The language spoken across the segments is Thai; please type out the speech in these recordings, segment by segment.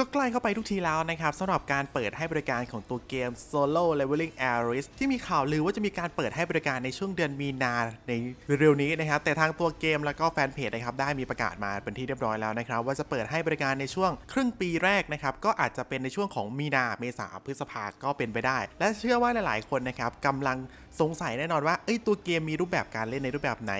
ก็ใกล้เข้าไปทุกทีแล้วนะครับสำหรับการเปิดให้บริการของตัวเกม Solo Leveling Aris ที่มีข่าวลือว่าจะมีการเปิดให้บริการในช่วงเดือนมีนาในเร็วๆนี้นะครับ แต่ทางตัวเกมแล้วก็แฟนเพจนะครับได้มีประกาศมาเป็นที่เรียบร้อยแล้วนะครับ ว่าจะเปิดให้บริการในช่วงครึ่งปีแรกนะครับ ก็อาจจะเป็นในช่วงของมีนาเมษาพฤษภาก็เป็นไปได้ และเชื่อว่าหลาย ๆ คนนะครับกำลังสงสัยแน่นอนว่าเอ้ยตัวเกมมีรูปแบบการเล่นในรูปแบบไหน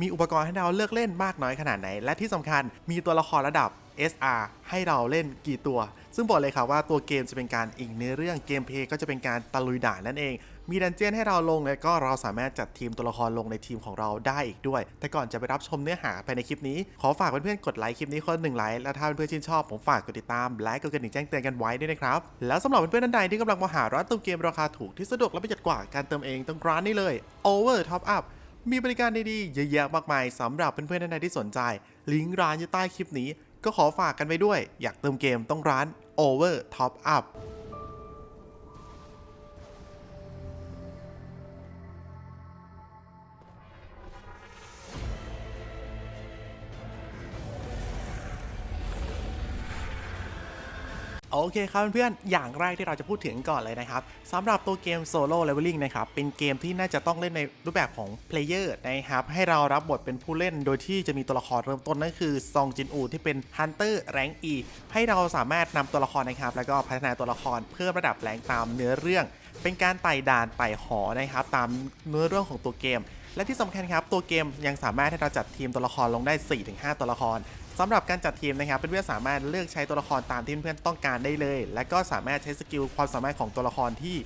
มีอุปกรณ์ให้เราเลือกเล่นมากน้อยขนาดไหน และที่สำคัญมีตัวละครระดับ SR ให้เราเล่นกี่ตัว ซึ่งบอกเลยครับว่าตัวเกมจะเป็นการอิงเนื้อเรื่องเกมเพลย์ก็จะเป็นการตะลุยด่านนั่นเอง มีดันเจียนให้เราลงแล้วก็เราสามารถจัดทีมตัวละครลงในทีมของเราได้อีกด้วย แต่ก่อนจะไปรับชมเนื้อหาภายในคลิปนี้ ขอฝากเพื่อนๆกดไลค์คลิปนี้คนหนึ่งไลค์และถ้าเพื่อนๆชื่นชอบผมฝากกดติดตามและกดกระดิ่งแจ้งเตือนกันไว้ด้วยนะครับแล้วสำหรับเพื่อนๆท่านใดที่กำลังมาหาร้านเติมเกมราคาถูกที่สะดวกและประหยัดกว่าการเติมเองต้องร้านนี้เลย Over Top Up มีบริการดีๆเยอะแยะมากมายสำหรับเพื่อนๆท่านใดที่สนใจ ลิงก์ร้านอยู่ใต้คลิปนี้ ก็ขอฝากกันไปด้วย อยากเติมเกมต้องร้าน Over Top Up โอเคครับเพื่อนๆ อย่างแรกที่เราจะพูดถึงก่อนเลยนะครับสำหรับตัวเกม Solo Leveling นะครับ เป็นเกมที่น่าจะต้องเล่นในรูปแบบของ Player นะครับ ให้เรารับบทเป็นผู้เล่น โดยที่จะมีตัวละครเริ่มต้นนั่นคือซองจินอูที่เป็น Hunter Rank E ให้เราสามารถนำตัวละครนะครับ แล้วก็พัฒนาตัวละครเพิ่มระดับแรงตามเนื้อเรื่อง เป็นการไต่ด่านไต่หอนะครับ ตามเนื้อเรื่องของตัวเกม และที่สำคัญครับตัวเกมยังสามารถให้เราจัดทีมตัวละครลงได้ 4-5 ตัวละครสำหรับการจัดทีมนะครับเพื่อนๆสามารถเลือกใช้ตัวละครตามที่เพื่อนๆต้องการได้เลย และก็สามารถใช้สกิลความสามารถของตัวละครที่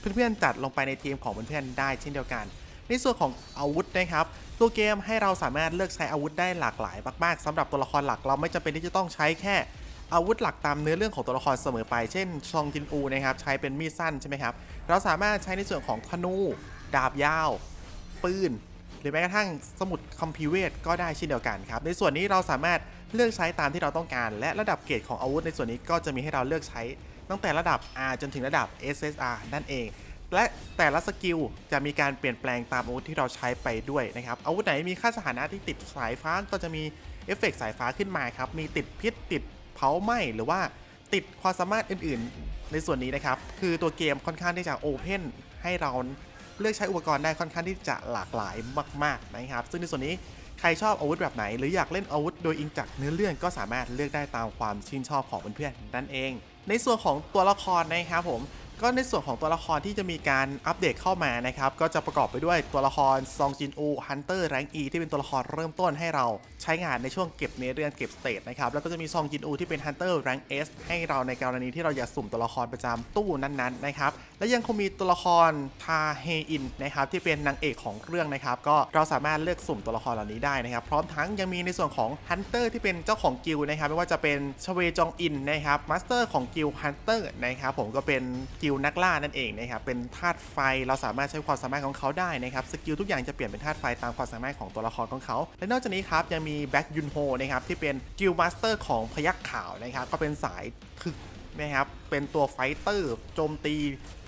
เพื่อนๆจัดลงไปในทีมของเพื่อนๆได้เช่นเดียวกัน ในส่วนของอาวุธนะครับ ตัวเกมให้เราสามารถเลือกใช้อาวุธได้หลากหลายมากๆสำหรับตัวละครหลักเราไม่จำเป็นที่จะต้องใช้แค่อาวุธหลักตามเนื้อเรื่องของตัวละครเสมอไป เช่นชองจินอูนะครับใช้เป็นมีดสั้นใช่ไหมครับ เราสามารถใช้ในส่วนของธนู ดาบยาว ปืน หรือแม้กระทั่งสมุดคัมภีร์เวทก็ได้เช่นเดียวกันครับ ในส่วนนี้เราสามารถเลือกใช้ตามที่เราต้องการ และระดับเกรดของอาวุธในส่วนนี้ก็จะมีให้เราเลือกใช้ตั้งแต่ระดับ R จนถึงระดับ SSR นั่นเอง และแต่ละสกิลจะมีการเปลี่ยนแปลงตามอาวุธที่เราใช้ไปด้วยนะครับ อาวุธไหนมีค่าสถานะที่ติดสายฟ้าก็จะมีเอฟเฟกต์สายฟ้าขึ้นมาครับ มีติดพิษติดเผาไหม้หรือว่าติดความสามารถอื่น ๆ ในส่วนนี้นะครับ คือตัวเกมค่อนข้างที่จะโอเพนให้เรา เลือกใช้อุปกรณ์ได้ค่อนข้างที่จะหลากหลายมากๆนะครับ ซึ่งในส่วนนี้ใครชอบอาวุธแบบไหน หรืออยากเล่นอาวุธโดยอิงจากเนื้อเรื่องก็สามารถเลือกได้ตามความชื่นชอบของเพื่อนๆนั่นเอง ในส่วนของตัวละครนะครับผม ก็ในส่วนของตัวละครที่จะมีการอัปเดตเข้ามานะครับ ก็จะประกอบไปด้วยตัวละครซองจินอูฮันเตอร์แรงอีที่เป็นตัวละครเริ่มต้นให้เราใช้งานในช่วงเก็บเนื้อเรื่องเก็บสเตตนะครับ แล้วก็จะมีซองจินอูที่เป็นฮันเตอร์แรงเอสให้เราในกรณีที่เราอยากสุ่มตัวละครประจำตู้นั้นๆนะครับ และยังคงมีตัวละครทาเฮอินนะครับที่เป็นนางเอกของเรื่องนะครับ ก็เราสามารถเลือกสุ่มตัวละครเหล่านี้ได้นะครับ พร้อมทั้งยังมีในส่วนของฮันเตอร์ที่เป็นเจ้าของกิลนะครับ ไม่ว่าจะเป็นชเวจองอินนะครับ มาสเตอร์ของกิลฮันเตอร์นะครับ ผมก็เป็นกิลด์นักล่านั่นเองนะครับเป็นธาตุไฟเราสามารถใช้ความสามารถของเขาได้นะครับสกิลทุกอย่างจะเปลี่ยนเป็นธาตุไฟตามความสามารถของตัวละครของเขา และนอกจากนี้ครับยังมีแบ็กยุนโฮนะครับที่เป็นกิลมาสเตอร์ของพยักขาวนะครับก็เป็นสายถึกนะครับเป็นตัวไฟเตอร์โจมตี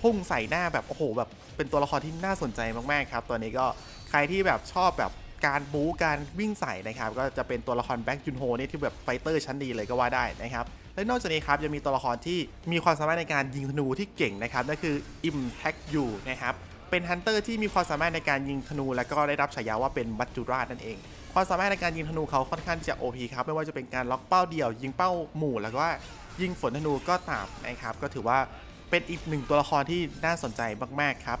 พุ่งใส่หน้าแบบโอ้โหแบบเป็นตัวละครที่น่าสนใจมากๆครับตัวนี้ก็ใครที่แบบชอบแบบการบู๊การวิ่งใส่นะครับก็จะเป็นตัวละครแบ็กจุนโฮนี่ที่แบบไฟเตอร์ชั้นดีเลยก็ว่าได้นะครับ และนอกจากนี้ครับยังมีตัวละครที่มีความสามารถในการยิงธนูที่เก่งนะครับนั่นคือ Impact U นะครับเป็นฮันเตอร์ที่มีความสามารถในการยิงธนู และก็ได้รับฉายาว่าเป็นบัจจุราชนั่นเองความสามารถในการยิงธนูเขาค่อนข้างจะ OP ครับไม่ว่าจะเป็นการล็อกเป้าเดี่ยว ยิงเป้าหมู่แล้วก็ยิงฝนธนูก็ตามนะครับก็ถือว่าเป็นอีกหนึ่งตัวละครที่น่าสนใจมากๆครับ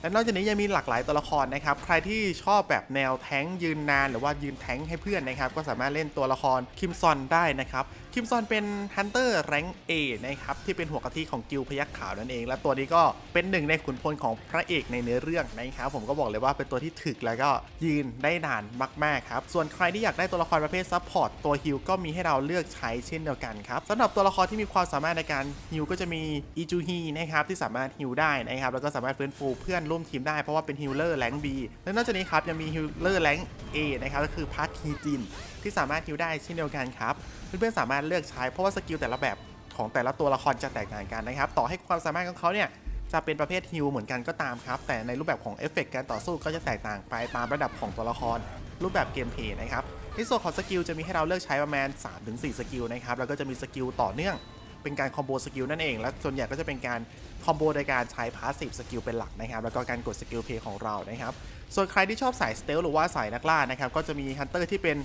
และนอกจากนี้ยังมีหลากหลายตัวละครนะครับ ใครที่ชอบแบบแนวแท้งยืนนาน หรือว่ายืนแท้งให้เพื่อนนะครับ ก็สามารถเล่นตัวละครคิมซอนได้นะครับ คิมซอนเป็นฮันเตอร์แรงเอนะครับที่เป็นหัวกะทิของกิลพยักขาวนั่นเอง และตัวนี้ก็เป็นหนึ่งในขุนพลของพระเอกในเนื้อเรื่องนะครับผมก็บอกเลยว่าเป็นตัวที่ถึกแล้วก็ยืนได้นานมากๆครับส่วนใครที่อยากได้ตัวละครประเภทซัพพอร์ตตัวฮิลก็มีให้เราเลือกใช้เช่นเดียวกันครับสำหรับตัวละครที่มีความสามารถในการฮิลก็จะมีอิจูฮีนะครับที่สามารถฮิลได้นะครับแล้วก็สามารถฟื้นฟูเพื่อนร่วมทีมได้เพราะว่าเป็นฮิลเลอร์แรงบีและนอกจากนี้ครับยังมีฮิลเลอร์แรงเอนะครับก็คือพาร์ทฮีจินที่สามารถฮิวได้เช่นเดียวกันครับ เพื่อนๆสามารถเลือกใช้เพราะว่าสกิลแต่ละแบบของแต่ละตัวละครจะแตกต่างกันนะครับ ต่อให้ความสามารถของเขาเนี่ยจะเป็นประเภทฮิลเหมือนกันก็ตามครับ แต่ในรูปแบบของเอฟเฟกต์การต่อสู้ก็จะแตกต่างไปตามระดับของตัวละคร รูปแบบเกมเพลย์นะครับในส่วนของสกิลจะมีให้เราเลือกใช้ประมาณ 3-4 สกิลนะครับแล้วก็จะมีสกิลต่อเนื่อง เป็นการคอมโบสกิลนั่นเอง และส่วนใหญ่ก็จะเป็นการคอมโบโดยการใช้พาสซีฟสกิลเป็นหลักนะครับ แล้วก็การกดสกิลเพย์ของเรานะครับ ส่วนใครที่ชอบสายสเตลหรือว่าสายนักล่านะครับ ก็จะมีฮันเตอร์ที่เป็น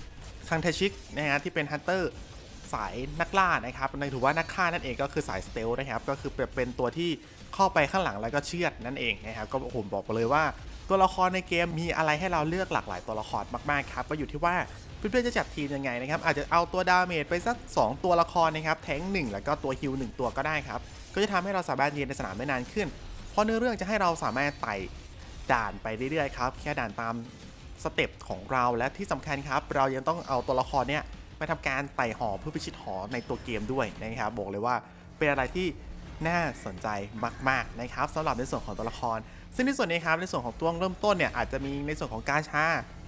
คังเทชิกนะฮะที่เป็นฮันเตอร์สายนักล่านะครับในถือว่านักฆ่านั่นเองก็คือสายสเตลนะครับ ก็คือเป็นตัวที่เข้าไปข้างหลังแล้วก็เชือดนั่นเองนะครับ ก็ผมบอกไปเลยว่า ตัวละครในเกมมีอะไรให้เราเลือกหลากหลายตัวละครมากๆครับ ก็อยู่ที่ว่า เพื่อนๆจะจัดทีมยังไงนะครับอาจจะเอาตัวดาเมจไปสัก 2 ตัวละครนะครับแทงหนึ่งแล้วก็ตัวฮิลหนึ่งตัวก็ได้ครับก็จะทำให้เราสามารถเยืนในสนามได้นานขึ้น เพราะเนื้อเรื่องจะให้เราสามารถไต่ด่านไปเรื่อยๆครับแค่ด่านตามสเต็ปของเราและที่สำคัญครับ เรายังต้องเอาตัวละครเนี่ยมาทำการไต่หอเพื่อพิชิตหอในตัวเกมด้วยนะครับบอกเลยว่าเป็นอะไรที่น่าสนใจมากๆนะครับสำหรับในส่วนของตัวละคร ซึ่งในส่วนนี้ครับในส่วนของตัวเริ่มต้นเนี่ยอาจจะมีในส่วนของการชา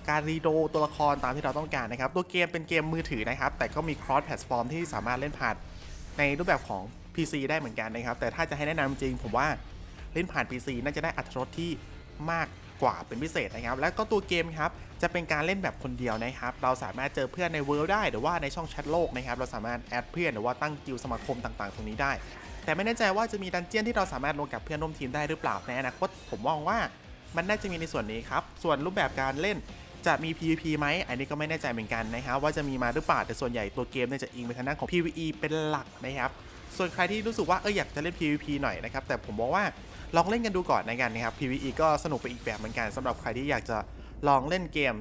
การรีโดตัวละครตามที่เราต้องการนะครับ ตัวเกมเป็นเกมมือถือนะครับ แต่ก็มี cross platform ที่สามารถเล่นผ่านในรูปแบบของ PC ได้เหมือนกันนะครับ แต่ถ้าจะให้แนะนำจริง ผมว่าเล่นผ่าน PC น่าจะได้อัตรสที่มากกว่าเป็นพิเศษนะครับ แล้วก็ตัวเกมครับจะเป็นการเล่นแบบคนเดียวนะครับ เราสามารถเจอเพื่อนในเวิลด์ได้ หรือว่าในช่องแชทโลกนะครับ เราสามารถแอดเพื่อนหรือว่าตั้งกิลสมาคมต่างๆ ตรงนี้ได้ แต่ไม่แน่ใจว่าจะมีดันเจียนที่เราสามารถลงกับเพื่อนร่วมทีมได้หรือเปล่าในอนาคตผมมองว่ามันน่าจะมีในส่วนนี้ครับ ส่วนรูปแบบการเล่น จะมี PVP ไหมอันนี้ก็ไม่แน่ใจเหมือนกันนะครับว่าจะมีมาหรือเปล่าแต่ส่วนใหญ่ตัวเกมเนี่ยจะอิงไปทางด้านของ PVE เป็นหลักนะครับส่วนใครที่รู้สึกว่าเอออยากจะเล่น PVP หน่อยนะครับแต่ผมบอกว่าลองเล่นกันดูก่อนในกันนะครับ PVE ก็สนุกไปอีกแบบเหมือนกันสำหรับใครที่อยากจะลองเล่นเกม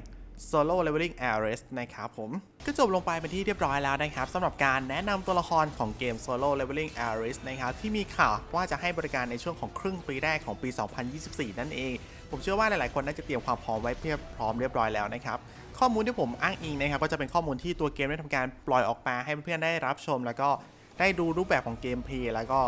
Solo Leveling Ares นะครับผมก็จบลงไปเป็นที่เรียบร้อยแล้วนะครับสำหรับการแนะนำตัวละครของเกม Solo Leveling Ares นะครับที่มีข่าวว่าจะให้บริการในช่วงของครึ่งปีแรกของปี 2024 นั่นเอง ผมเชื่อว่าหลายๆ คนน่าจะเตรียมความพร้อมไว้เพียบพร้อมเรียบร้อยแล้วนะครับข้อมูลที่ผมอ้างอิงนะครับก็จะเป็นข้อมูลที่ตัวเกมได้ทำการปล่อยออกมาให้เพื่อนๆได้รับชม แล้วก็ได้ดูรูปแบบของเกมเพลย์แล้วก็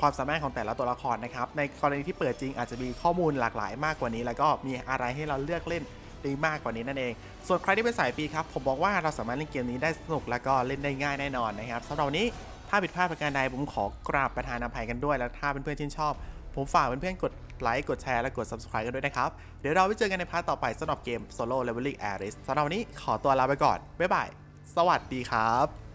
ความสามารถของแต่ละตัวละครนะครับในกรณีที่เปิดจริงอาจจะมีข้อมูลหลากหลายมากกว่านี้ แล้วก็มีอะไรให้เราเลือกเล่น ได้มากกว่านี้นั่นเอง ส่วนใครที่เป็นสายฟรีครับ ผมบอกว่าเราสามารถเล่นเกมนี้ได้สนุกแล้วก็เล่นได้ง่ายแน่นอนนะครับสำหรับวันนี้ถ้าผิดพลาดประการใดผมขอกราบประธานอภัยกันด้วย แล้วถ้าเเพื่อนๆชื่นชอบ ผมฝากเพื่อนๆกดไลค์ กดแชร์ และกด subscribe กันด้วยนะครับ เดี๋ยวเราไปเจอกันในพาร์ทต่อไปสำหรับเกม Solo Leveling Aris สำหรับวันนี้ขอตัวลาไปก่อน บ๊ายบาย สวัสดีครับ